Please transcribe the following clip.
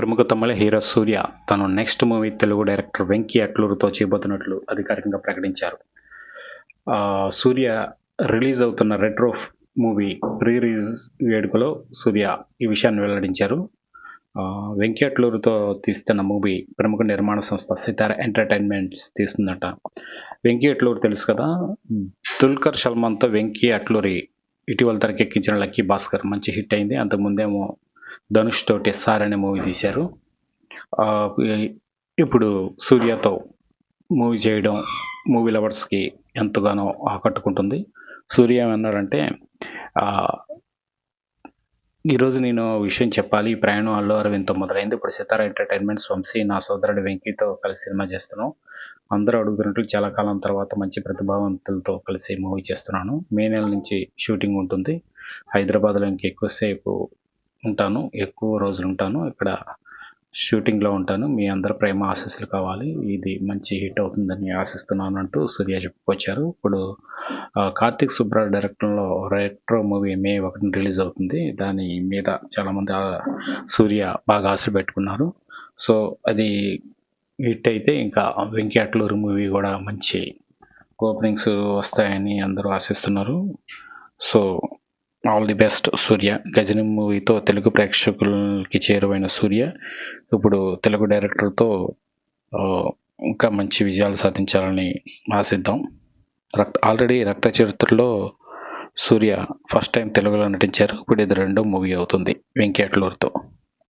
ప్రముఖ తమిళ హీరో సూర్య తను next movie Telugu director Venky అట్లూరుతో చేయబోతున్నట్లు అధికారికంగా ప్రకటించారు. సూర్య రిలీజ్ అవుతున్న రెట్రో మూవీ ప్రీ రిలీజ్ వేడుకలో సూర్య ఈ విషయాన్ని వెల్లడించారు. వెంకీ అట్లూరుతో తీస్తున్న మూవీ ప్రముఖ నిర్మాణ సంస్థ సితార ఎంటర్టైన్మెంట్స్ తీస్తుందట. వెంకీ అట్లూరు తెలుసు కదా? దుల్కర్ సల్మాన్తో వెంకీ అట్లూరి ఇటీవల తెరకెక్కించిన లక్కీ భాస్కర్ మంచి హిట్ అయింది. అంతకుముందేమో ధనుష్ తోటి సార్ అనే మూవీ తీశారు. ఇప్పుడు సూర్యతో మూవీ చేయడం మూవీ లవర్స్కి ఎంతగానో ఆకట్టుకుంటుంది. సూర్య ఏమన్నారంటే ఈరోజు నేను విషయం చెప్పాలి. ఈ ప్రయాణం అల్లు అరవింద్తో మొదలైంది. ఇప్పుడు సితారా ఎంటర్టైన్మెంట్స్ వంశీ నా సోదరుడు వెంకీతో కలిసి సినిమా చేస్తున్నాం. అందరూ అడుగుతున్నట్లు చాలా కాలం తర్వాత మంచి ప్రతిభావంతులతో కలిసి మూవీ చేస్తున్నాను. మే నెల నుంచి షూటింగ్ ఉంటుంది. హైదరాబాద్లో ఇంకెక్కువసేపు ఉంటాను ఎక్కువ రోజులు ఉంటాను. ఇక్కడ షూటింగ్లో ఉంటాను. మీ అందరి ప్రేమ ఆశీస్సులు కావాలి. ఇది మంచి హిట్ అవుతుందని ఆశిస్తున్నాను అంటూ సూర్య చెప్పుకొచ్చారు. ఇప్పుడు కార్తిక్ కార్తీక్ సుబ్రా డైరెక్టర్లో రెట్రో మూవీ మే ఒకటిని రిలీజ్ అవుతుంది. దాని మీద చాలామంది సూర్య బాగా ఆశ పెట్టుకున్నారు. సో అది హిట్ అయితే ఇంకా వెంకటలూరు మూవీ కూడా మంచి ఓపెనింగ్స్ వస్తాయని అందరూ ఆశిస్తున్నారు. So all the best Suriya. Ghajini మూవీతో తెలుగు ప్రేక్షకులకి చేరువైన సూర్య ఇప్పుడు తెలుగు డైరెక్టర్తో ఇంకా మంచి విజయాలు సాధించాలని ఆశిద్దాం. రక్త ఆల్రెడీ రక్త చరిత్రలో సూర్య ఫస్ట్ టైం తెలుగులో నటించారు. ఇప్పుడు ఇది రెండో మూవీ అవుతుంది వెంకటలూరుతో